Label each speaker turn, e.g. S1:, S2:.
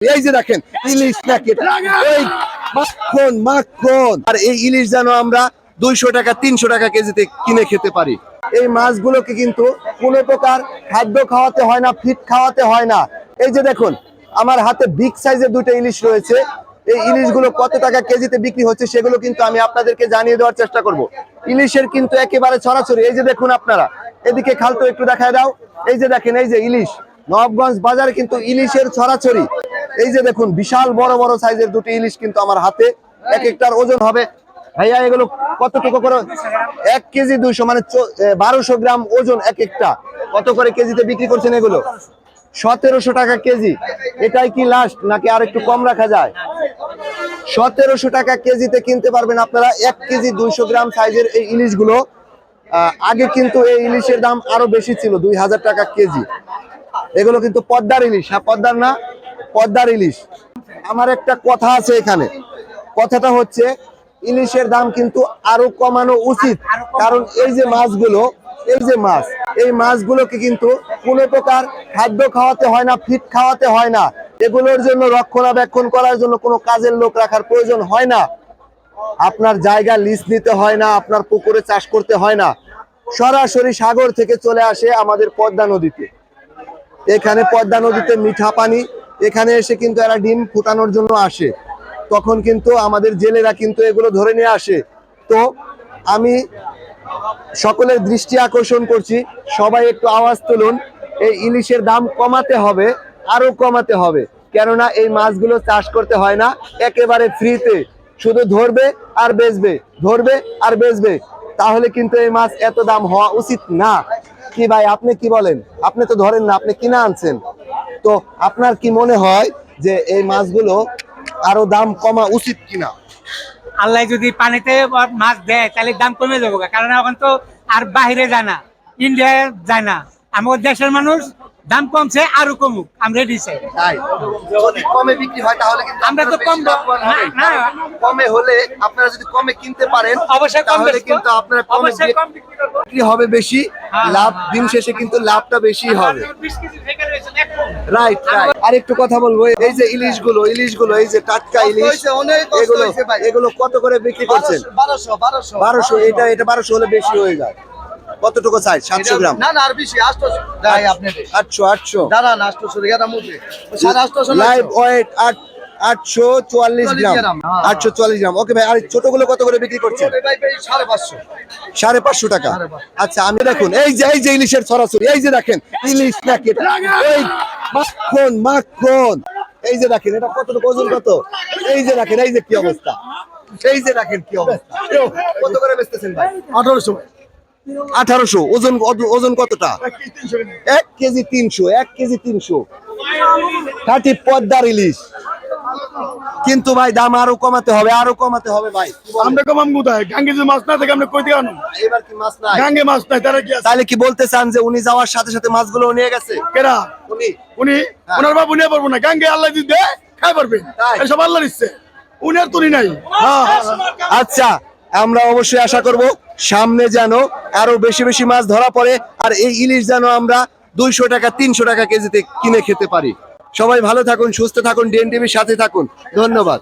S1: এই যে দেখেন, ইলিশ নাকি? এই মাখন মাখন। আর এই ইলিশ যেন আমরা দুইশো টাকা, তিনশো টাকা কেজিতে কিনে খেতে পারি। এই মাছগুলোকে কিন্তু কোনো প্রকার খাদ্য খাওয়াতে হয় না, ফিট খাওয়াতে হয় না। এই যে দেখুন, আমার হাতে বিগ সাইজের দুটো ইলিশ রয়েছে। এই ইলিশগুলো কত টাকা কেজিতে বিক্রি হচ্ছে সেগুলো কিন্তু আমি আপনাদেরকে জানিয়ে দেওয়ার চেষ্টা করব। ইলিশের কিন্তু একেবারে ছড়াছড়ি। এই যে দেখুন আপনারা, এদিকে খালতো একটু দেখায় দাও। এই যে দেখেন, এই যে ইলিশ। নবগঞ্জ বাজারে কিন্তু ইলিশের ছড়াছড়ি। এই যে দেখুন, বিশাল বড় বড় সাইজের দুটি ইলিশ কিন্তু আমার হাতে। এক একটার ওজন হবে। ভাইয়া, এগুলো কতটুকু করে? এক কেজি দুইশো মানে বারোশো গ্রাম ওজন এক একটা। কত করে কেজিতে বিক্রি করছেন এগুলো? সতেরোশো টাকা কেজি। এটাই কি লাস্ট নাকি আর একটু কম রাখা যায়? সতেরোশো টাকা কেজিতে কিনতে পারবেন আপনারা এক কেজি দুইশো গ্রাম সাইজের এই ইলিশগুলো। আগে কিন্তু এই ইলিশের দাম আরও বেশি ছিল, দুই হাজার টাকা কেজি। এগুলো কিন্তু পদ্মার ইলিশ হ্যাঁ পদ্মার না? পদ্মার ইলিশ। আমার একটা কথা আছে এখানে। কথাটা হচ্ছে, ইলিশের দাম কিন্তু আরও কমানো উচিত। কারণ এই যে মাছগুলো, এই যে মাছ, এই মাছগুলোকে কিন্তু কোনো প্রকার খাদ্য খাওয়াতে হয় না ফিট খাওয়াতে হয় না। এগুলোর জন্য রক্ষণাবেক্ষণ করার জন্য কোনো কাজের লোক রাখার প্রয়োজন হয় না। আপনার জায়গা লিজ নিতে হয় না, আপনার পুকুরে চাষ করতে হয় না। সরাসরি সাগর থেকে চলে আসে আমাদের পদ্মা নদীতে। এখানে পদ্মা নদীতে মিঠা পানি এখানে এসে কিন্তু এরা ডিম ফুটানোর জন্য আসে। তখন কিন্তু আমাদের জেলেরা কিন্তু এগুলো ধরে নিয়ে আসে। তো আমি সকলের দৃষ্টি আকর্ষণ করছি, সবাই একটু আওয়াজ তুলুন, এই ইলিশের দাম কমাতে হবে আরও কমাতে হবে। কেননা এই মাছগুলো চাষ করতে হয় না, একেবারে ফ্রিতে। শুধু ধরবে আর বেচবে, ধরবে আর বেচবে। তাহলে কিন্তু এই মাছ এত দাম হওয়া উচিত না। কি ভাই, আপনি কি বলেন? আপনি তো ধরেন না, আপনি কিনা আনছেন। তো আপনার কি মনে হয় যে এই মাছগুলো আরও দাম কমা উচিত কিনা?
S2: আল্লাহ যদি পানিতে মাছ দেয়, তাহলে দাম কমে যাব কারণ এখন তো আর বাহিরে যায় না ইন্ডিয়া যায় না। আমাদের দেশের মানুষ দাম কমছে আরও কমুক। আমরা রেডি চাই
S1: তাই? যদি কমে বিক্রি হয় তাহলে কিন্তু
S2: আমরা তো কম। না।
S1: কমে হলে আপনারা যদি কমে কিনতে পারেন
S2: অবশ্যই কম
S1: তাহলে কিন্তু আপনারা কমে
S2: বিক্রি
S1: হবে বেশি
S2: হ্যাঁ,
S1: লাভ দিন শেষে কিন্তু লাভটা বেশি হবে।
S2: আপনার 20 কেজি থেকে রয়েছে, এক মণ।
S1: রাইট রাইট আর একটু কথা বলব এই যে ইলিশগুলো ইলিশগুলো এই যে টাটকা ইলিশ এগুলো এগুলো কত করে বিক্রি করছেন?
S3: বারোশো বারোশো।
S1: বারোশো এটা এটা বারোশো হলে বেশি হয়ে যায়। কতটুকু সাইজ সাতশো গ্রাম।
S3: না না আর বেশি আটশো যাই আপনি
S1: আটশো আটশো।
S3: দাঁড়ান সাড়ে আটশো
S1: লাইভ ওয়েট আট আটশো চুয়াল্লিশ গ্রাম।
S3: হ্যাঁ।
S1: আটশো চুয়াল্লিশ গ্রাম। ওকে ভাই আর ছোটগুলো কত করে বিক্রি
S3: পাঁচশো।
S1: সাড়ে পাঁচশো টাকা। আচ্ছা আমি দেখুন এই যে এই যে ইলিশের সরাসরি এই যে দেখেন ইলিশ নাকি এই মাখন মাখন। এই যে দেখেন এটা কতটুকু ওজন কত? এই যে দেখেন এই যে কি অবস্থা? এই যে দেখেন কি অবস্থা। কত করে বেচতেছেন ভাই?
S3: আঠারোশো।
S1: আঠারোশো ওজন ওজন কতটা? এক কেজি তিনশো এক কেজি তিনশো খাঁটি পদ্মার ইলিশ। কিন্তু ভাই দাম আরও কমাতে হবে আরও কমাতে হবে ভাই।
S4: আমরা কমাম কোথায়? গাঙ্গে যদি মাছ না থাকে আমরা কই থেকে আনো
S1: এবার কি মাছ নাই?
S4: গাঙ্গে মাছ নাই তারা কি আছে?
S1: তাহলে কি বলতে চান যে উনি যাওয়ার সাথে সাথে মাছগুলো নিয়ে গেছে?
S4: কেরা?
S1: উনি।
S4: উনি? ওনার বাবু নিয়ে পারব না। গাঙ্গে আল্লাহ দেয় খাই পারবে।
S1: তাই?
S4: এসব আল্লাহর ইচ্ছে উনি আর তুলি নাই। হ্যাঁ হ্যাঁ, হ্যাঁ।
S1: আচ্ছা আমরা অবশ্যই আশা করব সামনে যেন আরও বেশি বেশি মাছ ধরা পড়ে, আর এই ইলিশ যেন আমরা দুইশো টাকা, তিনশো টাকা কেজিতে কিনে খেতে পারি। সবাই ভালো থাকুন, সুস্থ থাকুন ডিএন টিভির সাথে থাকুন। ধন্যবাদ।